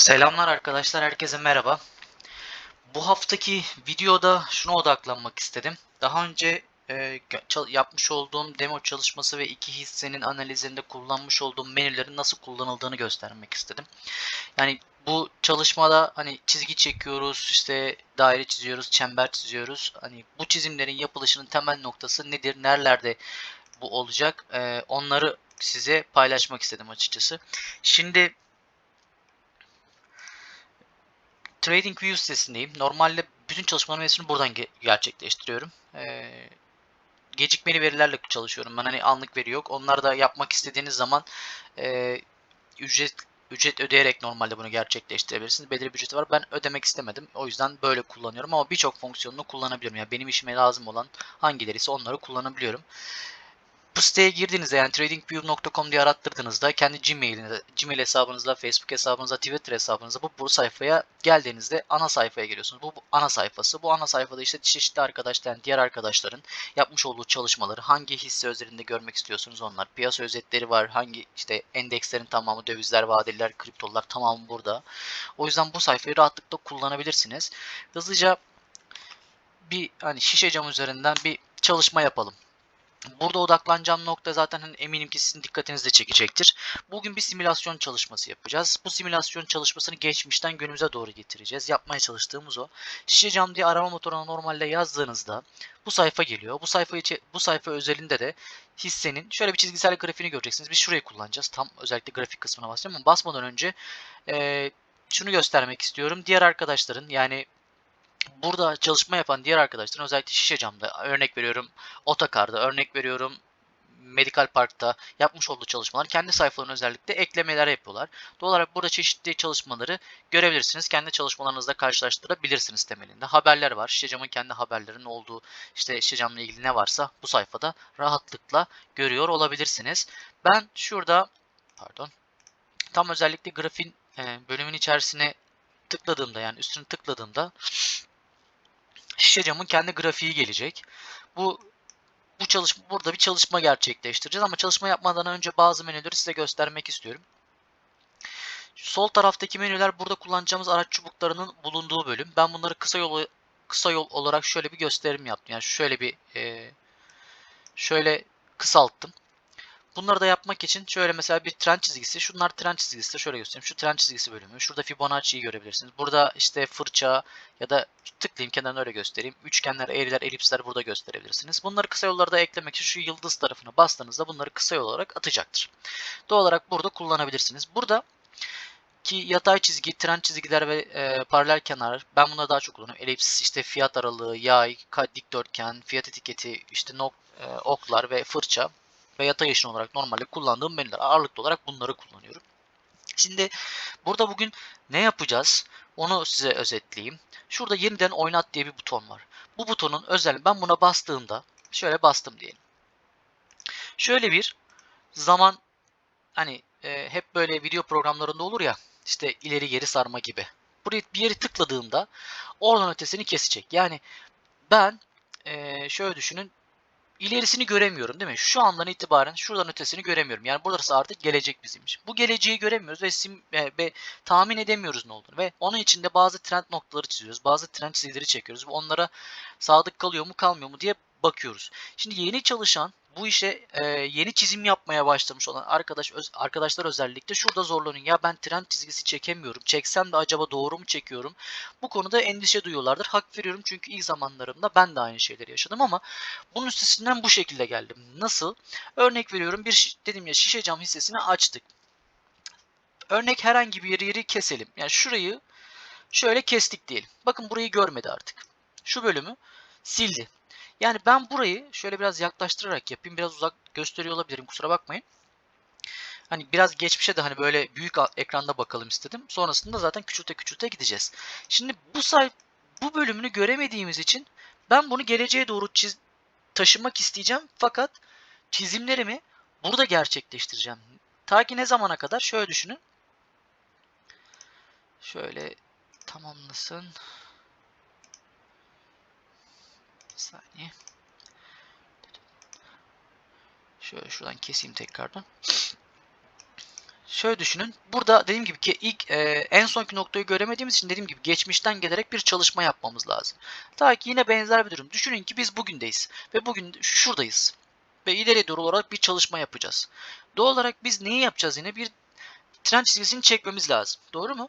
Selamlar arkadaşlar, herkese merhaba. Bu haftaki videoda şuna odaklanmak istedim. Daha önce e, yapmış olduğum demo çalışması ve iki hissenin analizinde kullanmış olduğum menülerin nasıl kullanıldığını göstermek istedim. Yani bu çalışmada hani çizgi çekiyoruz, işte daire çiziyoruz, çember çiziyoruz. Hani bu çizimlerin yapılışının temel noktası nedir, nerelerde bu olacak, e, onları size paylaşmak istedim açıkçası. Şimdi TradingView sitesindeyim. Normalde bütün çalışmalarımın hepsini buradan ge- gerçekleştiriyorum. Ee, gecikmeli verilerle çalışıyorum. Ben hani anlık veri yok. Onları da yapmak istediğiniz zaman e, ücret ücret ödeyerek normalde bunu gerçekleştirebilirsiniz. Belirli bir ücreti var. Ben ödemek istemedim. O yüzden böyle kullanıyorum ama birçok fonksiyonunu kullanabiliyorum. Yani benim işime lazım olan hangileri ise onları kullanabiliyorum. Bu siteye girdiğinizde yani tradingview.com diye arattırdığınızda kendi Gmail'inize, Gmail hesabınızla, Facebook hesabınızla, Twitter hesabınızla bu, bu sayfaya geldiğinizde ana sayfaya geliyorsunuz. Bu, bu ana sayfası. Bu ana sayfada işte çeşitli arkadaşların, diğer arkadaşların yapmış olduğu çalışmaları hangi hisse özelinde görmek istiyorsunuz onlar. Piyasa özetleri var. Hangi işte endekslerin tamamı, dövizler, vadeliler, kriptolar tamamı burada. O yüzden bu sayfayı rahatlıkla kullanabilirsiniz. Hızlıca bir hani şişe cam üzerinden bir çalışma yapalım. Burada odaklanacağım nokta zaten hani eminim ki sizin dikkatinizi de çekecektir. Bugün bir simülasyon çalışması yapacağız. Bu simülasyon çalışmasını geçmişten günümüze doğru getireceğiz. Yapmaya çalıştığımız o. Şişe cam diye arama motoruna normalde yazdığınızda bu sayfa geliyor. Bu sayfa bu sayfa özelinde de hissenin şöyle bir çizgisel grafiğini göreceksiniz. Biz şurayı kullanacağız. Tam özellikle grafik kısmına basacağım ama basmadan önce e, şunu göstermek istiyorum. Diğer arkadaşların yani burada çalışma yapan diğer arkadaşların özellikle şişe camda örnek veriyorum Otokar'da örnek veriyorum Medical Park'ta yapmış olduğu çalışmalar kendi sayfalarına özellikle eklemeler yapıyorlar. Doğal olarak burada çeşitli çalışmaları görebilirsiniz. Kendi çalışmalarınızla karşılaştırabilirsiniz temelinde. Haberler var. Şişe camın kendi haberlerinin olduğu işte şişe camla ilgili ne varsa bu sayfada rahatlıkla görüyor olabilirsiniz. Ben şurada pardon tam özellikle grafin bölümün içerisine tıkladığımda yani üstüne tıkladığımda şişe camın kendi grafiği gelecek. Bu bu çalışma burada bir çalışma gerçekleştireceğiz ama çalışma yapmadan önce bazı menüleri size göstermek istiyorum. Sol taraftaki menüler burada kullanacağımız araç çubuklarının bulunduğu bölüm. Ben bunları kısa yol kısa yol olarak şöyle bir gösterim yaptım. Yani şöyle bir e, şöyle kısalttım. Bunları da yapmak için şöyle mesela bir trend çizgisi. Şunlar trend çizgisi. Şöyle göstereyim. Şu trend çizgisi bölümü. Şurada Fibonacci'yi görebilirsiniz. Burada işte fırça ya da tıklayayım kenarını öyle göstereyim. Üçgenler, eğriler, elipsler burada gösterebilirsiniz. Bunları kısa yollarda eklemek için şu yıldız tarafına bastığınızda bunları kısa yol olarak atacaktır. Doğal olarak burada kullanabilirsiniz. Burada ki yatay çizgi, trend çizgiler ve e, paralel kenar ben bunları daha çok kullanıyorum. Elips, işte fiyat aralığı, yay, dikdörtgen, fiyat etiketi, işte nok, e, oklar ve fırça ve yatay eşin olarak normalde kullandığım menüler. Ağırlıklı olarak bunları kullanıyorum. Şimdi burada bugün ne yapacağız? Onu size özetleyeyim. Şurada yeniden oynat diye bir buton var. Bu butonun özelliği ben buna bastığımda şöyle bastım diyelim. Şöyle bir zaman hani e, hep böyle video programlarında olur ya işte ileri geri sarma gibi. Buraya bir yeri tıkladığımda oradan ötesini kesecek. Yani ben e, şöyle düşünün ilerisini göremiyorum değil mi? Şu andan itibaren şuradan ötesini göremiyorum. Yani burası artık gelecek bizim için. Bu geleceği göremiyoruz ve, sim, e, ve tahmin edemiyoruz ne olduğunu. Ve onun içinde bazı trend noktaları çiziyoruz. Bazı trend çizgileri çekiyoruz. Ve onlara sadık kalıyor mu kalmıyor mu diye bakıyoruz. Şimdi yeni çalışan bu işe e, yeni çizim yapmaya başlamış olan arkadaş öz, arkadaşlar özellikle şurada zorlanıyor. Ya ben trend çizgisi çekemiyorum. Çeksem de acaba doğru mu çekiyorum? Bu konuda endişe duyuyorlardır. Hak veriyorum çünkü ilk zamanlarımda ben de aynı şeyleri yaşadım ama bunun üstesinden bu şekilde geldim. Nasıl? Örnek veriyorum bir dedim ya şişe cam hissesini açtık. Örnek herhangi bir yeri keselim. Yani şurayı şöyle kestik diyelim. Bakın burayı görmedi artık. Şu bölümü sildi. Yani ben burayı şöyle biraz yaklaştırarak yapayım. Biraz uzak gösteriyor olabilirim. Kusura bakmayın. Hani biraz geçmişe de hani böyle büyük ekranda bakalım istedim. Sonrasında zaten küçülte küçülte gideceğiz. Şimdi bu say bu bölümünü göremediğimiz için ben bunu geleceğe doğru çiz taşımak isteyeceğim. Fakat çizimlerimi burada gerçekleştireceğim. Ta ki ne zamana kadar? Şöyle düşünün. Şöyle tamamlasın. Bir saniye. Şöyle şuradan keseyim tekrardan. Şöyle düşünün. Burada dediğim gibi ki ilk e, en sonki noktayı göremediğimiz için dediğim gibi geçmişten gelerek bir çalışma yapmamız lazım. Ta ki yine benzer bir durum. Düşünün ki biz bugündeyiz ve bugün şuradayız ve ileriye doğru olarak bir çalışma yapacağız. Doğal olarak biz neyi yapacağız yine? Bir trend çizgisini çekmemiz lazım. Doğru mu?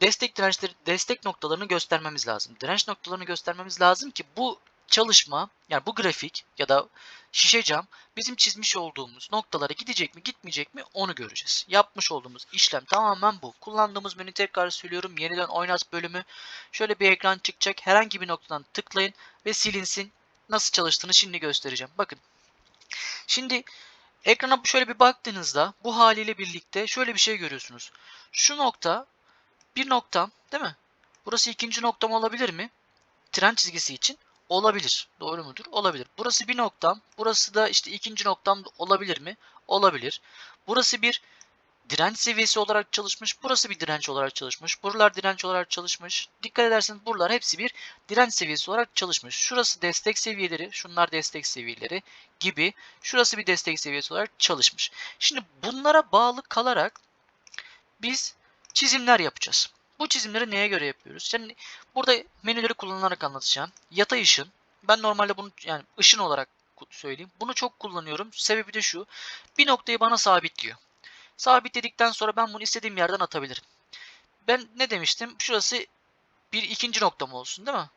Destek dirençleri, destek noktalarını göstermemiz lazım. Direnç noktalarını göstermemiz lazım ki bu çalışma yani bu grafik ya da şişe cam bizim çizmiş olduğumuz noktalara gidecek mi gitmeyecek mi onu göreceğiz. Yapmış olduğumuz işlem tamamen bu. Kullandığımız menü tekrar söylüyorum. Yeniden oynat bölümü. Şöyle bir ekran çıkacak. Herhangi bir noktadan tıklayın ve silinsin. Nasıl çalıştığını şimdi göstereceğim. Bakın. Şimdi ekrana şöyle bir baktığınızda bu haliyle birlikte şöyle bir şey görüyorsunuz. Şu nokta bir noktam değil mi? Burası ikinci noktam olabilir mi? Tren çizgisi için olabilir. Doğru mudur? Olabilir. Burası bir noktam. Burası da işte ikinci noktam olabilir mi? Olabilir. Burası bir direnç seviyesi olarak çalışmış. Burası bir direnç olarak çalışmış. Buralar direnç olarak çalışmış. Dikkat ederseniz buralar hepsi bir direnç seviyesi olarak çalışmış. Şurası destek seviyeleri, şunlar destek seviyeleri gibi. Şurası bir destek seviyesi olarak çalışmış. Şimdi bunlara bağlı kalarak biz çizimler yapacağız. Bu çizimleri neye göre yapıyoruz? Yani burada menüleri kullanarak anlatacağım. Yatay ışın. Ben normalde bunu yani ışın olarak söyleyeyim. Bunu çok kullanıyorum. Sebebi de şu. Bir noktayı bana sabitliyor. Sabitledikten sonra ben bunu istediğim yerden atabilirim. Ben ne demiştim? Şurası bir ikinci noktam olsun değil mi?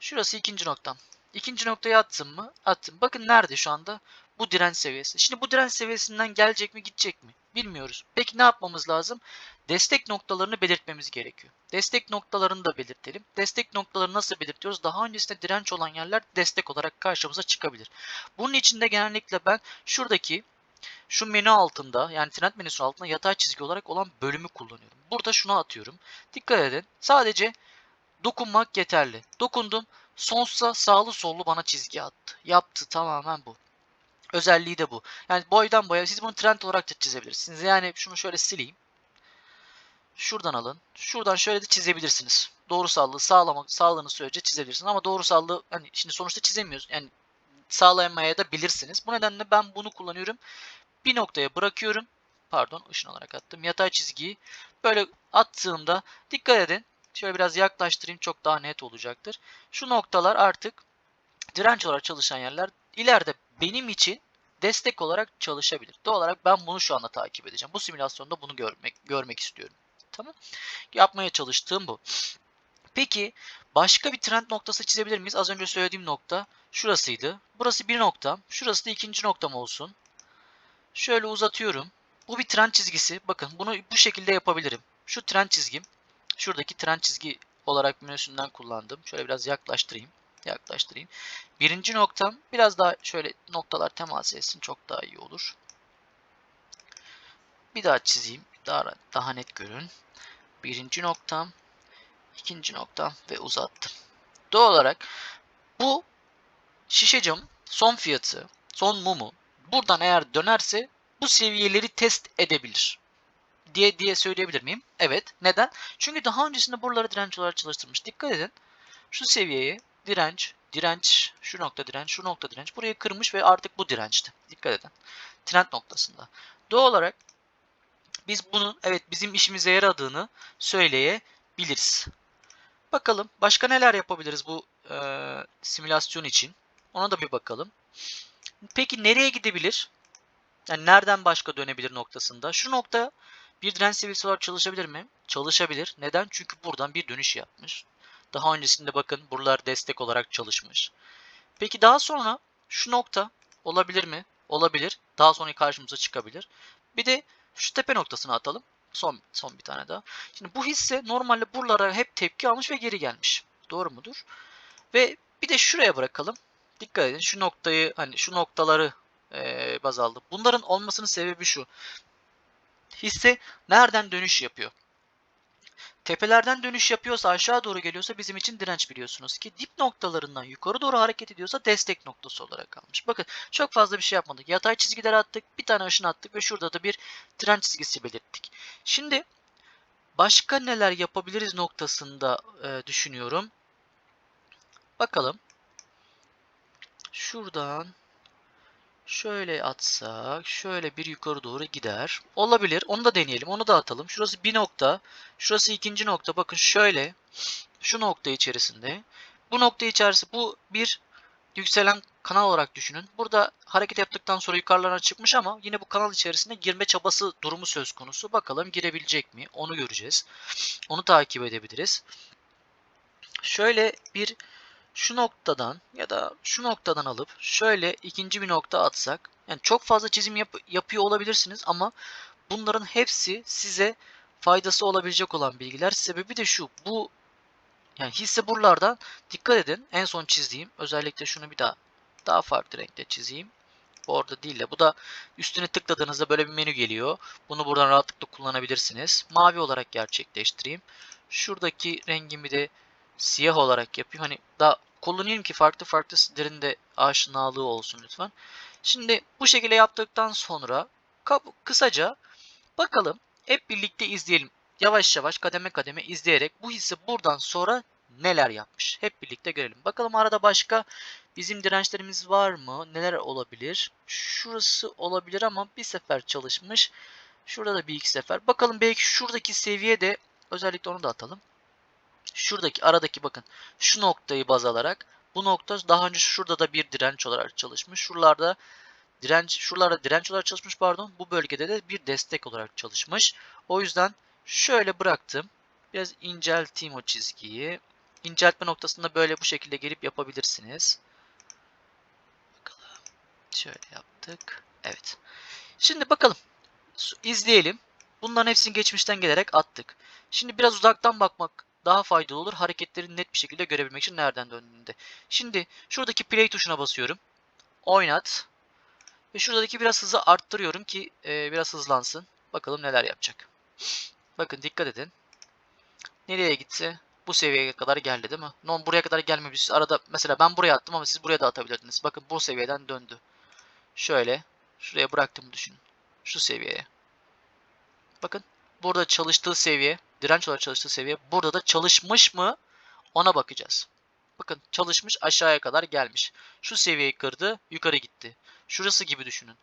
Şurası ikinci noktam. İkinci noktaya attım mı? Attım. Bakın nerede şu anda? Bu direnç seviyesi. Şimdi bu direnç seviyesinden gelecek mi gidecek mi? Bilmiyoruz. Peki ne yapmamız lazım? Destek noktalarını belirtmemiz gerekiyor. Destek noktalarını da belirtelim. Destek noktaları nasıl belirtiyoruz? Daha öncesinde direnç olan yerler destek olarak karşımıza çıkabilir. Bunun için de genellikle ben şuradaki şu menü altında yani trend menüsü altında yatay çizgi olarak olan bölümü kullanıyorum. Burada şunu atıyorum. Dikkat edin. Sadece dokunmak yeterli. Dokundum. Sonsuza sağlı sollu bana çizgi attı. Yaptı tamamen bu. Özelliği de bu. Yani boydan boya siz bunu trend olarak da çizebilirsiniz. Yani şunu şöyle sileyim. Şuradan alın. Şuradan şöyle de çizebilirsiniz. Doğrusallığı sağlamak sağladığınız sürece çizebilirsiniz. Ama doğrusallığı hani şimdi sonuçta çizemiyoruz. Yani sağlayamaya da bilirsiniz. Bu nedenle ben bunu kullanıyorum. Bir noktaya bırakıyorum. Pardon ışın olarak attım. Yatay çizgiyi böyle attığımda dikkat edin. Şöyle biraz yaklaştırayım çok daha net olacaktır. Şu noktalar artık direnç olarak çalışan yerler ileride benim için destek olarak çalışabilir. Doğal olarak ben bunu şu anda takip edeceğim. Bu simülasyonda bunu görmek görmek istiyorum. Tamam. Yapmaya çalıştığım bu. Peki başka bir trend noktası çizebilir miyiz? Az önce söylediğim nokta şurasıydı. Burası bir noktam. Şurası da ikinci noktam olsun. Şöyle uzatıyorum. Bu bir trend çizgisi. Bakın bunu bu şekilde yapabilirim. Şu trend çizgim. Şuradaki trend çizgi olarak menüsünden kullandım. Şöyle biraz yaklaştırayım. Yaklaştırayım. Birinci noktam biraz daha şöyle noktalar temas etsin. Çok daha iyi olur. Bir daha çizeyim. Daha, daha net görün. Birinci noktam. ikinci noktam ve uzattım. Doğal olarak bu şişe cam son fiyatı, son mumu buradan eğer dönerse bu seviyeleri test edebilir diye diye söyleyebilir miyim? Evet. Neden? Çünkü daha öncesinde buraları direnç olarak çalıştırmış. Dikkat edin. Şu seviyeye direnç, direnç, şu nokta direnç, şu nokta direnç. Burayı kırmış ve artık bu dirençti. Dikkat edin. Trend noktasında. Doğal olarak biz bunun evet bizim işimize yaradığını söyleyebiliriz. Bakalım başka neler yapabiliriz bu e, simülasyon için. Ona da bir bakalım. Peki nereye gidebilir? Yani nereden başka dönebilir noktasında? Şu nokta bir direnç seviyesi olarak çalışabilir mi? Çalışabilir. Neden? Çünkü buradan bir dönüş yapmış. Daha öncesinde bakın buralar destek olarak çalışmış. Peki daha sonra şu nokta olabilir mi? Olabilir. Daha sonra karşımıza çıkabilir. Bir de şu tepe noktasını atalım. Son, son bir tane daha. Şimdi bu hisse normalde buralara hep tepki almış ve geri gelmiş. Doğru mudur? Ve bir de şuraya bırakalım. Dikkat edin şu noktayı hani şu noktaları e, baz aldı. Bunların olmasının sebebi şu. Hisse nereden dönüş yapıyor? Tepelerden dönüş yapıyorsa aşağı doğru geliyorsa bizim için direnç biliyorsunuz ki dip noktalarından yukarı doğru hareket ediyorsa destek noktası olarak kalmış. Bakın çok fazla bir şey yapmadık. Yatay çizgiler attık, bir tane ışın attık ve şurada da bir direnç çizgisi belirttik. Şimdi başka neler yapabiliriz noktasında e, düşünüyorum. Bakalım. Şuradan Şöyle atsak, şöyle bir yukarı doğru gider. Olabilir. Onu da deneyelim. Onu da atalım. Şurası bir nokta. Şurası ikinci nokta. Bakın şöyle. Şu nokta içerisinde. Bu nokta içerisinde bu bir yükselen kanal olarak düşünün. Burada hareket yaptıktan sonra yukarılara çıkmış ama yine bu kanal içerisinde girme çabası durumu söz konusu. Bakalım girebilecek mi? Onu göreceğiz. Onu takip edebiliriz. Şöyle bir şu noktadan ya da şu noktadan alıp şöyle ikinci bir nokta atsak yani çok fazla çizim yap yapıyor olabilirsiniz ama bunların hepsi size faydası olabilecek olan bilgiler. Sebebi de şu. Bu yani hisse buralardan dikkat edin. En son çizdiğim özellikle şunu bir daha daha farklı renkte çizeyim. Bu orada değil de bu da üstüne tıkladığınızda böyle bir menü geliyor. Bunu buradan rahatlıkla kullanabilirsiniz. Mavi olarak gerçekleştireyim. Şuradaki rengimi de siyah olarak yapayım. Hani daha kullanayım ki farklı farklı sizlerin de aşinalığı olsun lütfen. Şimdi bu şekilde yaptıktan sonra kısaca bakalım hep birlikte izleyelim. Yavaş yavaş kademe kademe izleyerek bu hisse buradan sonra neler yapmış. Hep birlikte görelim. Bakalım arada başka bizim dirençlerimiz var mı? Neler olabilir? Şurası olabilir ama bir sefer çalışmış. Şurada da bir iki sefer. Bakalım belki şuradaki seviye de özellikle onu da atalım. Şuradaki aradaki bakın şu noktayı baz alarak bu nokta daha önce şurada da bir direnç olarak çalışmış. Şuralarda direnç şuralarda direnç olarak çalışmış pardon. Bu bölgede de bir destek olarak çalışmış. O yüzden şöyle bıraktım. Biraz incelteyim o çizgiyi. İnceltme noktasında böyle bu şekilde gelip yapabilirsiniz. Bakalım. Şöyle yaptık. Evet. Şimdi bakalım. İzleyelim. Bunların hepsini geçmişten gelerek attık. Şimdi biraz uzaktan bakmak daha faydalı olur. Hareketleri net bir şekilde görebilmek için nereden döndüğünde. Şimdi şuradaki play tuşuna basıyorum. Oynat. Ve şuradaki biraz hızı arttırıyorum ki e, biraz hızlansın. Bakalım neler yapacak. Bakın dikkat edin. Nereye gitse bu seviyeye kadar geldi değil mi? Non buraya kadar gelmemiş. Arada mesela ben buraya attım ama siz buraya da atabilirdiniz. Bakın bu seviyeden döndü. Şöyle şuraya bıraktım düşünün. Şu seviyeye. Bakın burada çalıştığı seviye, direnç olarak çalıştığı seviye burada da çalışmış mı ona bakacağız. Bakın çalışmış aşağıya kadar gelmiş. Şu seviyeyi kırdı yukarı gitti. Şurası gibi düşünün.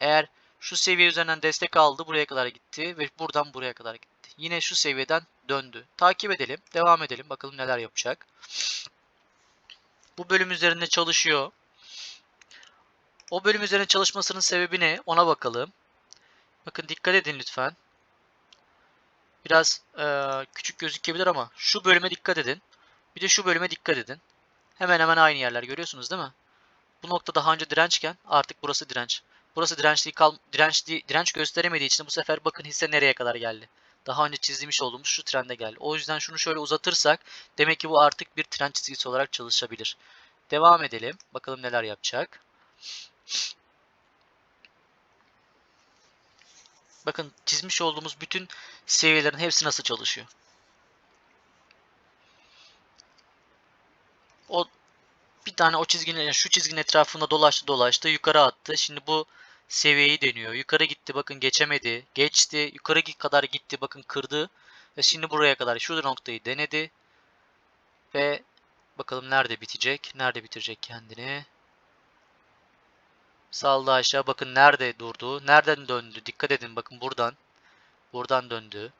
Eğer şu seviye üzerinden destek aldı buraya kadar gitti ve buradan buraya kadar gitti. Yine şu seviyeden döndü. Takip edelim. Devam edelim. Bakalım neler yapacak. Bu bölüm üzerinde çalışıyor. O bölüm üzerinde çalışmasının sebebi ne? Ona bakalım. Bakın dikkat edin lütfen. Biraz e, küçük gözükebilir ama şu bölüme dikkat edin. Bir de şu bölüme dikkat edin. Hemen hemen aynı yerler görüyorsunuz değil mi? Bu nokta daha önce dirençken artık burası direnç. Burası dirençli kal direnç direnç gösteremediği için bu sefer bakın hisse nereye kadar geldi. Daha önce çizmiş olduğumuz şu trende geldi. O yüzden şunu şöyle uzatırsak demek ki bu artık bir trend çizgisi olarak çalışabilir. Devam edelim. Bakalım neler yapacak. Bakın çizmiş olduğumuz bütün seviyelerin hepsi nasıl çalışıyor. O bir tane o çizginin yani şu çizginin etrafında dolaştı dolaştı yukarı attı. Şimdi bu seviyeyi deniyor. Yukarı gitti bakın geçemedi. Geçti. Yukarı kadar gitti bakın kırdı. Ve şimdi buraya kadar şu noktayı denedi. Ve bakalım nerede bitecek? Nerede bitirecek kendini? Saldı aşağı. Bakın nerede durdu. Nereden döndü? Dikkat edin bakın buradan. Buradan döndü.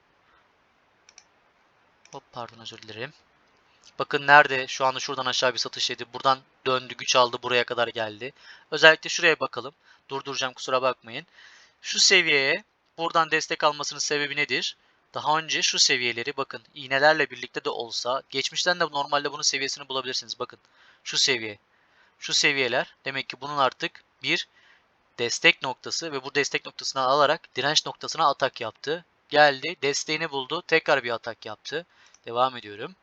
Hop pardon özür dilerim. Bakın nerede? Şu anda şuradan aşağı bir satış yedi. Buradan döndü, güç aldı, buraya kadar geldi. Özellikle şuraya bakalım. Durduracağım kusura bakmayın. Şu seviyeye buradan destek almasının sebebi nedir? Daha önce şu seviyeleri bakın iğnelerle birlikte de olsa geçmişten de normalde bunun seviyesini bulabilirsiniz. Bakın şu seviye. Şu seviyeler demek ki bunun artık bir destek noktası ve bu destek noktasına alarak direnç noktasına atak yaptı. Geldi desteğini buldu tekrar bir atak yaptı. Devam ediyorum.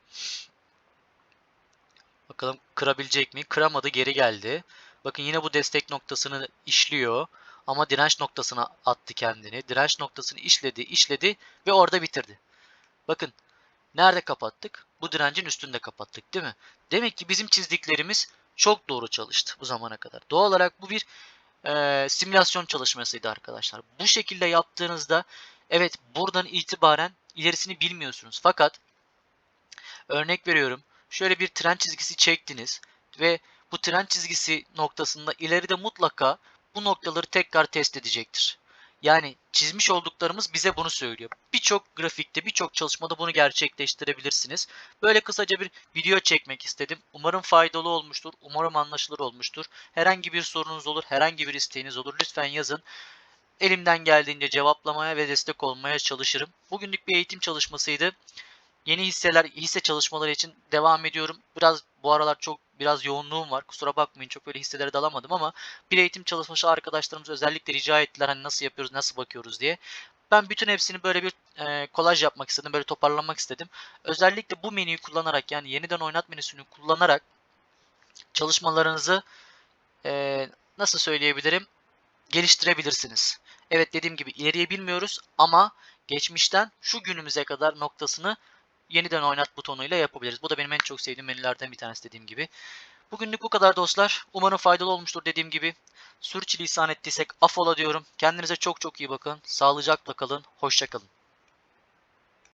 Bakalım kırabilecek mi? Kıramadı geri geldi. Bakın yine bu destek noktasını işliyor. Ama direnç noktasına attı kendini. Direnç noktasını işledi, işledi ve orada bitirdi. Bakın nerede kapattık? Bu direncin üstünde kapattık değil mi? Demek ki bizim çizdiklerimiz çok doğru çalıştı bu zamana kadar. Doğal olarak bu bir e, simülasyon çalışmasıydı arkadaşlar. Bu şekilde yaptığınızda evet buradan itibaren ilerisini bilmiyorsunuz. Fakat örnek veriyorum şöyle bir tren çizgisi çektiniz ve bu tren çizgisi noktasında ileride mutlaka bu noktaları tekrar test edecektir. Yani çizmiş olduklarımız bize bunu söylüyor. Birçok grafikte, birçok çalışmada bunu gerçekleştirebilirsiniz. Böyle kısaca bir video çekmek istedim. Umarım faydalı olmuştur. Umarım anlaşılır olmuştur. Herhangi bir sorunuz olur, herhangi bir isteğiniz olur. Lütfen yazın. Elimden geldiğince cevaplamaya ve destek olmaya çalışırım. Bugünlük bir eğitim çalışmasıydı. Yeni hisseler, hisse çalışmaları için devam ediyorum. Biraz bu aralar çok biraz yoğunluğum var. Kusura bakmayın çok böyle hisselere dalamadım ama bir eğitim çalışması arkadaşlarımız özellikle rica ettiler hani nasıl yapıyoruz, nasıl bakıyoruz diye. Ben bütün hepsini böyle bir e, kolaj yapmak istedim, böyle toparlamak istedim. Özellikle bu menüyü kullanarak yani yeniden oynat menüsünü kullanarak çalışmalarınızı e, nasıl söyleyebilirim geliştirebilirsiniz. Evet dediğim gibi ileriye bilmiyoruz ama geçmişten şu günümüze kadar noktasını yeniden oynat butonuyla yapabiliriz. Bu da benim en çok sevdiğim menülerden bir tanesi dediğim gibi. Bugünlük bu kadar dostlar. Umarım faydalı olmuştur dediğim gibi. Sürçülisan ettiysek affola diyorum. Kendinize çok çok iyi bakın. Sağlıcakla kalın. Hoşçakalın.